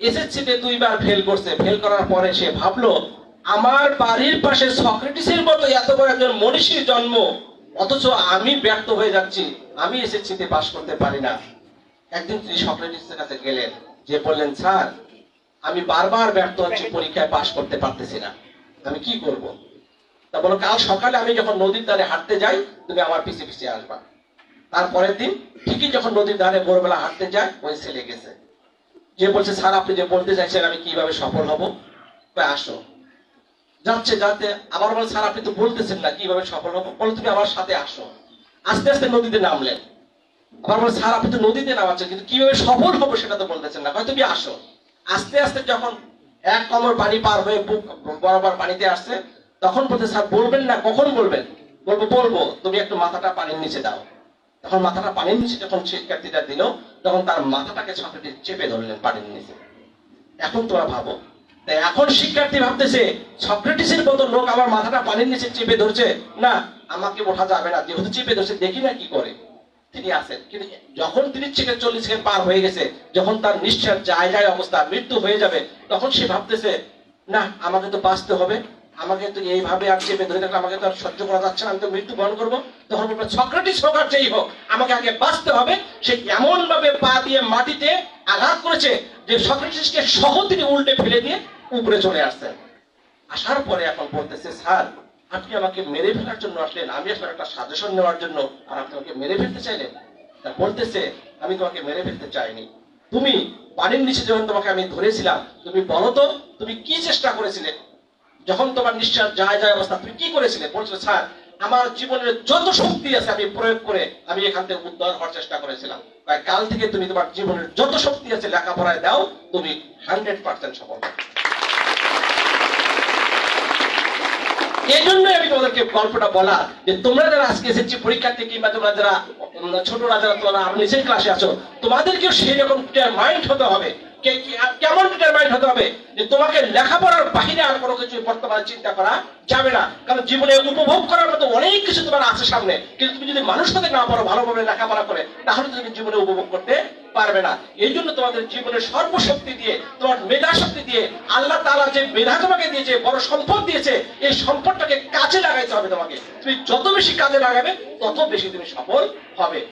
এসএসসিতে দুইবার ফেল করছে। ফেল করার পরে সে ভাবলো, আমার বাড়ির পাশে সক্রেটিসের মতো এত বড় একজন মনীষীর জন্ম, অথচ আমি ব্যর্থ হয়ে যাচ্ছি। আমি এসএসসিতে পাশ করতে পারি না। একদিন তিনি সক্রেটিসের কাছে গেলেন যে বললেন, স্যার, আমি বারবার ব্যর্থ হচ্ছি, পরীক্ষায় পাশ করতে পারতেছি না। আমি কি করব? তা বলো কাল সকালে আমি যখন নদীর ধারে হাঁটতে যাই, তুমি আমার পিছিয়ে পিছিয়ে আসবা। তারপরের দিন ঠিকই যখন নদীর ধারে ভোরবেলা হাঁটতে যায়, ওই ছেলে গেছে। যে বলছে, স্যার, আপনি যে বলতে চাইছেন, আমি কীভাবে সফল হব? আসো। যাচ্ছে যাতে আবার বলে, স্যার, আপনি তো বলতেছেন না, কীভাবে সফল হব? বলো, তুমি আমার সাথে আসো। আস্তে আস্তে নদীতে নামলেন। আবার বলে, স্যার, আপনি তো নদীতে নামাচ্ছেন, কিন্তু কীভাবে সফল হব সেটা তো বলতেছেন না। তুমি আসো। আস্তে আস্তে যখন এক কমর পানি পার হয়ে বুক বরাবর পানিতে আসছে, তখন বলতে স্যার, বলবেন না, কখন বলবেন? বলব বলব, তুমি একটু মাথাটা পানির নিচে দাও। তখন মাথাটা পানির নিচে, যখন শিক্ষার্থীটা দিল, তখন তার মাথাটাকে ছাত্রটি চেপে ধরলেন পানির নিচে। এখন তোমরা ভাবো এখন শিক্ষার্থী ভাবতেছে, সক্রেটিসের মতো লোক আমার মাথাটা পানির নিচে চেপে ধরছে। না, আমাকে ওঠা যাবে না, যেহেতু চেপে ধরছে, দেখি না কি করে। তিনি আছেন, কিন্তু যখন তিনি থেকে চল্লিশ সেকেন্ড পার হয়ে গেছে, যখন তার নিঃশ্বাস যায় যায় অবস্থা, মৃত্যু হয়ে যাবে, তখন সে ভাবতেছে, না, আমাকে তো বাঁচতে হবে। আমাকে তো এইভাবে আর চেপে ধরে থাকলে আমাকে তো আর সহ্য করা যাচ্ছে না, আমি তো মৃত্যু বরণ করব। তখন বলবে সক্রেটিস হোক আর যেই হোক, আমাকে আগে বাঁচতে হবে। সে এমন ভাবে পা দিয়ে মাটিতে আঘাত করেছে যে সক্রেটিসকে সহ তিনি উল্টে ফেলে দিয়ে উপরে চলে আসছেন। আসার পরে এখন বলতেছে, স্যার, আপনি আমাকে মেরে ফেলার জন্য আসলেন। আমি আসলে একটা সাজেশন নেওয়ার জন্য, আর আপনি আমাকে মেরে ফেলতে চাইলেন। তা বলতেছে, আমি তোমাকে মেরে ফেলতে চাইনি। তুমি পানির নিচে যখন তোমাকে আমি ধরেছিলাম, তুমি বলো তো, তুমি কি চেষ্টা করেছিলে? যখন তোমার নিঃশ্বাস যায় যায় অবস্থা, তুমি কি করেছিলে? বলছো স্যার, আমার জীবনের যত শক্তি আছে আমি প্রয়োগ করে আমি এখান থেকে উদ্ধার হওয়ার চেষ্টা করেছিলাম। তাই কাল থেকে তুমি তোমার জীবনের যত শক্তি আছে লেখাপড়ায় দাও, তুমি হান্ড্রেড পার্সেন্ট সফল এই জন্যই আমি তোমাদেরকে গল্পটা বলা, যে তোমরা যারা আজকে এসেছি পরীক্ষার্থী কিংবা তোমরা যারা ছোটরা যারা তোমরা নিচের ক্লাসে আছো, তোমাদেরকেও সেই রকম মাইন্ড হতে হবে কেমন হতে হবে যে তোমাকে লেখাপড়ার বাহিরে আর কোনো কিছু বর্তমানে চিন্তা করা যাবে না। কারণ জীবনে উপভোগ করার মতো অনেক কিছু তোমার আছে সামনে। কিন্তু তুমি যদি মানুষ হতে না পারো, ভালোভাবে লেখাপড়া করে, তাহলে তুমি জীবনে উপভোগ করতে পারবে না। এই জন্য তোমাদের জীবনের সর্বশক্তি দিয়ে, তোমার মেধা শক্তি দিয়ে, আল্লাহ তাআলা যে মেধা তোমাকে দিয়েছে, বড় সম্পদ দিয়েছে, এই সম্পদটাকে কাজে লাগাইতে হবে তোমাকে। তুমি যত বেশি কাজে লাগাবে, তত বেশি তুমি সফল হবে।